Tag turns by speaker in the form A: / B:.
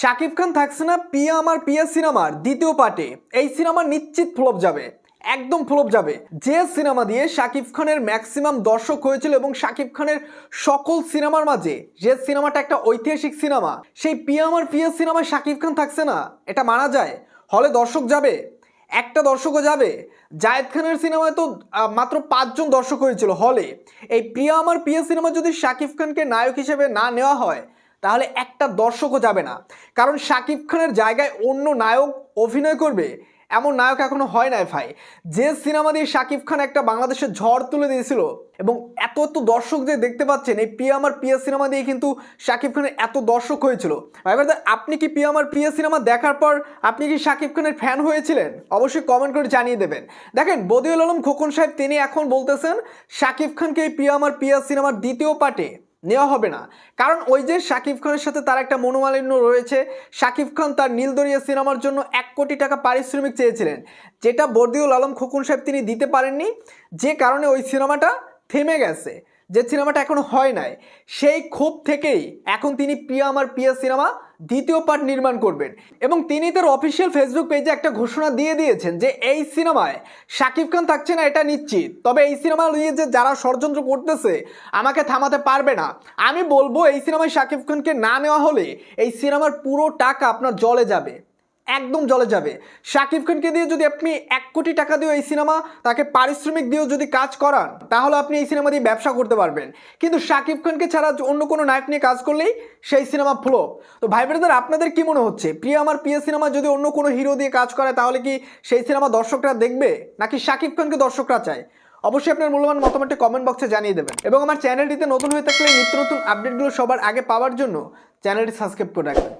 A: শাকিব খান থাকছে না পিয়া আমার পিয়া সিনেমার দ্বিতীয় পার্টে। এই সিনেমা নিশ্চিত ফ্লপ যাবে, একদম ফ্লপ যাবে। যে সিনেমা দিয়ে শাকিব খানের ম্যাক্সিমাম দর্শক হয়েছিল এবং শাকিব খানের সকল সিনেমার মাঝে, যে সিনেমাটা একটা ঐতিহাসিক সিনেমা, সেই পিয়া আমার পিয়া সিনেমায় শাকিব খান থাকছে না, এটা মানা যায়। হলে দর্শক যাবে, একটা দর্শকও যাবে। জায়েদ খানের সিনেমায় তো মাত্র পাঁচজন দর্শক হয়েছিল হলে। এই প্রিয়া আমার প্রিয় সিনেমা যদি শাকিব খানকে নায়ক হিসেবে না নেওয়া হয় তাহলে একটা দর্শকও যাবে না। কারণ শাকিব খানের জায়গায় অন্য নায়ক অভিনয় করবে এমন নায়ক এখনও হয় নাই ভাই। যে সিনেমা দিয়ে শাকিব খান একটা বাংলাদেশের ঝড় তুলে দিয়েছিল এবং এত এত দর্শক যে দেখতে পাচ্ছেন এই প্রিয়া আমার প্রিয় সিনেমা দিয়ে কিন্তু শাকিব খানের এত দর্শক হয়েছিল। ব্রাদার, আপনি কি প্রিয়া আমার প্রিয় সিনেমা দেখার পর আপনি কি শাকিব খানের ফ্যান হয়েছিলেন? অবশ্যই কমেন্ট করে জানিয়ে দেবেন। দেখেন বদিউল আলম খোকন সাহেব তিনি এখন বলতেছেন শাকিব খানকে এই প্রিয়া আমার প্রিয়া সিনেমার দ্বিতীয় পার্টে নেওয়া হবে না। কারণ ওই যে শাকিব খানের সাথে তার একটা মনোমালিন্য রয়েছে, শাকিব খান তার নীলদরিয়া সিনেমার জন্য এক কোটি টাকা পারিশ্রমিক চেয়েছিলেন, যেটা বর্দিউল আলম, খোকন সাহেব তিনি দিতে পারেননি, যে কারণে ওই সিনেমাটা থেমে গেছে, যে সিনেমাটা এখনও হয় নাই। সেই ক্ষোভ থেকেই এখন তিনি প্রিয়া আমার প্রিয়া সিনেমা দ্বিতীয় পার্ট নির্মাণ করবেন। এবং তিনি তার অফিসিয়াল ফেসবুক পেজে একটা ঘোষণা দিয়ে দিয়েছেন যে এই সিনেমায় শাকিব খান থাকছে না, এটা নিশ্চিত। তবে এই সিনেমা নিয়ে যে যারা ষড়যন্ত্র করতেছে, আমাকে থামাতে পারবে না। আমি বলব, এই সিনেমায় শাকিব খানকে না নেওয়া হলে এই সিনেমার পুরো টাকা আপনার জলে যাবে। একদম জলে যাবে। শাকিব খানকে দিয়ে যদি আপনি এক কোটি টাকা দিয়ে এই সিনেমা, তাকে পারিশ্রমিক দিয়েও যদি কাজ করান, তাহলে আপনি এই সিনেমা দিয়ে ব্যবসা করতে পারবেন। কিন্তু শাকিব খানকে ছাড়া অন্য কোনো নায়ক নিয়ে কাজ করলেই সেই সিনেমা ফ্লপ। তো ভাই ব্রাদার আপনাদের কি মনে হচ্ছে? প্রিয় আমার প্রিয় সিনেমা যদি অন্য কোনো হিরো দিয়ে কাজ করে, তাহলে কি সেই সিনেমা দর্শকরা দেখবে? নাকি শাকিব খানকে দর্শকরা চায়? অবশ্যই আপনার মূল্যবান মতামতটি কমেন্ট বক্সে জানিয়ে দেবেন। এবং আমার চ্যানেলটিতে নতুন হয়ে থাকলে নিত্য নতুন আপডেটগুলো সবার আগে পাওয়ার জন্য চ্যানেলটি সাবস্ক্রাইব করে রাখবেন।